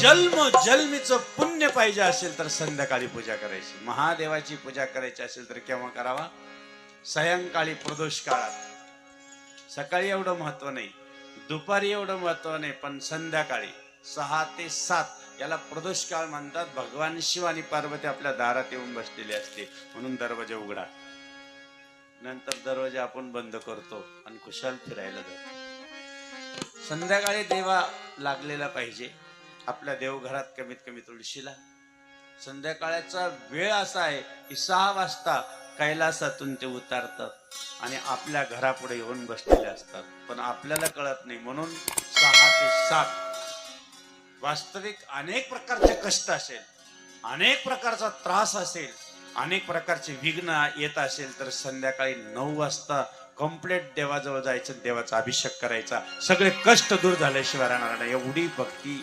जन्म जन्मीचं पुण्य पाहिजे असेल तर संध्याकाळी पूजा करायची. महादेवाची पूजा करायची असेल तर केव्हा करावा? सायंकाळी प्रदोष काळात. सकाळी एवढं महत्त्व नाही दुपारी एवढं महत्त्व नाही पण संध्याकाळी सहा ते सात याला प्रदोष काळ म्हणतात. भगवान शिव आणि पार्वती आपल्या दारात येऊन बसलेले असते म्हणून दरवाजा उघडा. नंतर दरवाजा आपण बंद करतो आणि कुशाल फिरायला जातो. संध्याकाळी देवा लागलेला पाहिजे. आपल्या देवघरात कमीत कमी तुळशीला. संध्याकाळचा वेळ असा आहे की सहा वाजता कैलासातून ते उतारतात आणि आपल्या घरापुढे येऊन बसलेले असतात. पण आपल्याला कळत नाही. म्हणून सहा ते सात वास्तविक अनेक प्रकारचे कष्ट असेल अनेक प्रकारचा त्रास असेल अनेक प्रकारचे विघ्न येत असेल तर संध्याकाळी नऊ वाजता कम्प्लेट देवाजवळ जायचं देवाचा अभिषेक करायचा. सगळे कष्ट दूर झाल्याशिवाय राहणार नाही. एवढी भक्ती